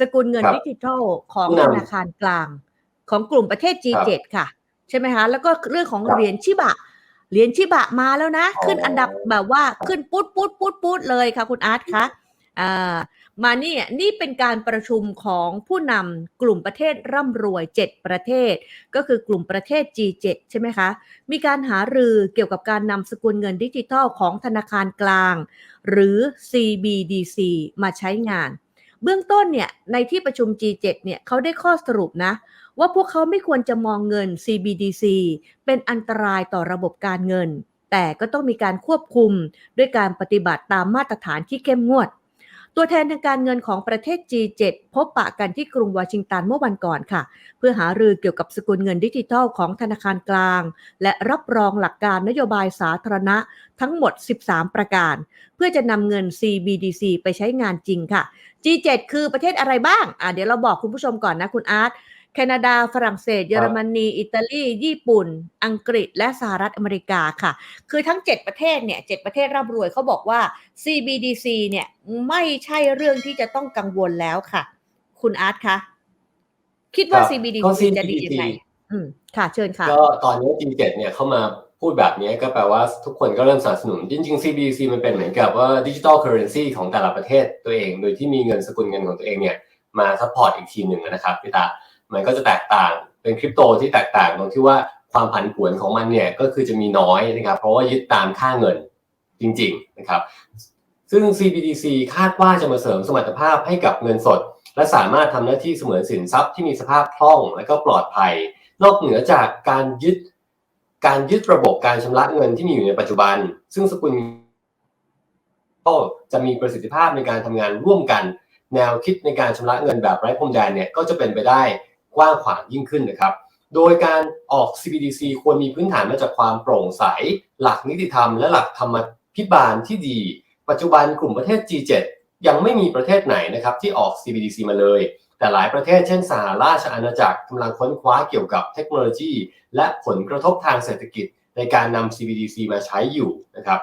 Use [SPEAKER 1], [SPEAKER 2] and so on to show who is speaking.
[SPEAKER 1] สกุลเงิน
[SPEAKER 2] ครับ
[SPEAKER 1] ดิจิทัลของ
[SPEAKER 2] ผู้
[SPEAKER 1] ธ
[SPEAKER 2] นำ
[SPEAKER 1] นาคารกลาง ของกลุ่มประเทศ G7 ค่ะ ใช่ไหมคะ แล้วก็เรื่องของ
[SPEAKER 2] ครับ
[SPEAKER 1] เหรียญชิบะเหรียญชิบะมาแล้วนะ
[SPEAKER 2] อ๋อ
[SPEAKER 1] ขึ้นอันดับแบบว่าขึ้นปุ๊ดปุ๊ดปุ๊ดปุ๊ดเลยค่ะ คุณอาร์ตคะอ่ามานี่นี่เป็นการประชุมของผู้นำกลุ่มประเทศร่ำรวย 7 ประเทศ ก็คือกลุ่มประเทศ G7 ใช่ไหมคะ มีการหารือเกี่ยวกับการนำสกุลเงินดิจิทัลของธนาคารกลาง หรือ CBDC มาใช้งาน เบื้องต้นเนี่ยในที่ประชุม G7 เนี่ยเขาได้ข้อสรุปนะ ว่าพวกเขาไม่ควรจะมองเงิน CBDC เป็นอันตรายต่อระบบการเงิน แต่ก็ต้องมีการควบคุมด้วยการปฏิบัติตามมาตรฐานที่เข้มงวด ตัวแทนทางการเงินของประเทศ G7 พบปะกันที่กรุงวอชิงตันเมื่อวันก่อนค่ะ เพื่อหารือเกี่ยวกับสกุลเงินดิจิทัลของธนาคารกลาง และรับรองหลักการนโยบายสาธารณะทั้งหมด 13 ประการ เพื่อจะนำเงิน CBDC ไปใช้งานจริงค่ะ G7 คือประเทศอะไรบ้าง อะเดี๋ยวเราบอกคุณผู้ชมก่อนนะคุณอาร์ต แคนาดา ฝรั่งเศส เยอรมนี อิตาลี ญี่ปุ่น อังกฤษ และสหรัฐอเมริกาค่ะ คือทั้ง 7 ประเทศเนี่ย 7 ประเทศร่ำรวยเขาบอกว่า CBDC เนี่ยไม่ใช่เรื่องที่จะต้องกังวลแล้วค่ะ คุณอาร์ตคะ คิดว่า
[SPEAKER 2] ครับ
[SPEAKER 1] CBDC
[SPEAKER 2] ก็
[SPEAKER 1] จะดียังไงอืมค่ะ เชิญค่ะ
[SPEAKER 2] ก็ตอนนี้ G7 เนี่ยเข้ามาพูดแบบนี้ก็แปลว่าทุกคนก็เริ่มสนับสนุน จริงๆ CBDC มันเป็นเหมือนกับว่าดิจิ t a ลเคอร์เรนซีของแต่ละประเทศตัวเอง โดยที่มีเงินสกุลเงินของตัวเองเนี่ยมาซัพพอร์ตอีกทีหนึ่งนะครับพี่ตา มันก็จะแตกต่างเป็นคริปโตที่แตกต่างตรงที่ว่าความผันผวนของมันเนี่ยก็คือจะมีน้อยนะครับ เพราะว่ายึดตามค่าเงินจริงๆนะครับ ซึ่ง CBDC คาดว่าจะมาเสริมสมรรถภาพให้กับเงินสด และสามารถทำหน้าที่เสมือนสินทรัพย์ที่มีสภาพคล่องและก็ปลอดภัย นอกเหนือจากการยึดการยึดระบบการชำระเงินที่มีอยู่ในปัจจุบัน ซึ่งสกุลก็จะมีประสิทธิภาพในการทำงานร่วมกัน แนวคิดในการชำระเงินแบบไร้พรมแดนเนี่ยก็จะเป็นไปได้ กว้างขวางยิ่งขึ้นนะครับ โดยการออก CBDC ควรมีพื้นฐานมาจากความโปร่งใส หลักนิติธรรม และหลักธรรมพิบาลที่ดี ปัจจุบันกลุ่มประเทศ G7 ยังไม่มีประเทศไหนนะครับที่ออก CBDC มาเลย แต่หลายประเทศเช่นสหราชอาณาจักรกำลังค้นคว้าเกี่ยวกับเทคโนโลยี และผลกระทบทางเศรษฐกิจในการนำ CBDC มาใช้อยู่นะครับ